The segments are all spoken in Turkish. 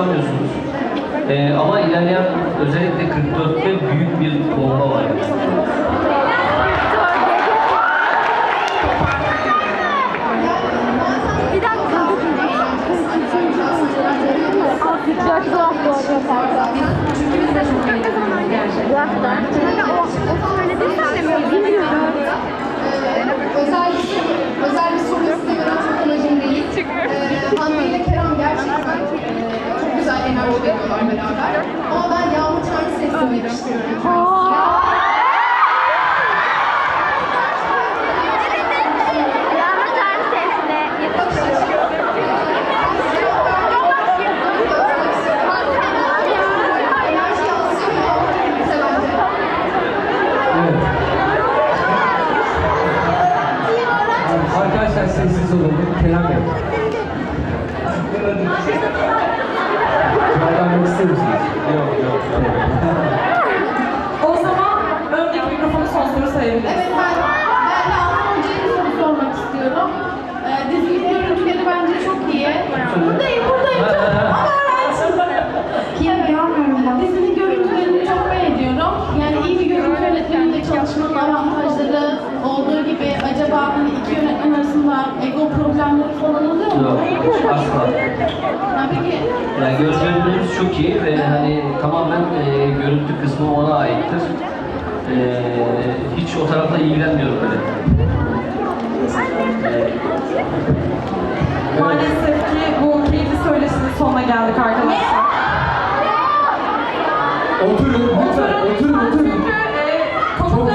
çıkamıyorsunuz. Ee, ama ilerleyen özellikle 44'te büyük bir bomba var. Çünkü biz de çok ne zaman gelecek? Veriyorlar beraber. Ama ben Yağmur Tanrı seslemek istiyorum. Yağmur Tanrı sesle Enerji yansıyor. Güzel bence. Evet. Arkadaşlar sessiz olalım. Kerem Bey. Cevaplanmak ister misiniz? Yok yok. O zaman öndeki mikrofonu son soru sayabiliriz. Evet ben, ben Yağmur Hoca'ya bir soru sormak istiyorum. Ee, dizinin görüntüleri bence çok iyi. Buradayım, buradayım. Ama evet. Ya beğenmiyorum ben. Dizinin görüntülerini çok beğeniyorum. Yani iyi bir görüntü yönetmeniyle çalışmanın avantajları olduğu gibi acaba hani iki yönetmen arasında ego problemleri falan oluyor mu? Yok, asla. Ha, peki Yani görüntülerimiz çok iyi ve hani tamamen e, görüntü kısmı ona aittir. E, hiç o tarafla ilgilenmiyorum böyle. Maalesef ki bu keyifli söyleşinin sonuna geldik arkadaşlar. Oturun lütfen. Oturun oturun.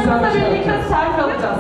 Şey birlikte selfie alacağız.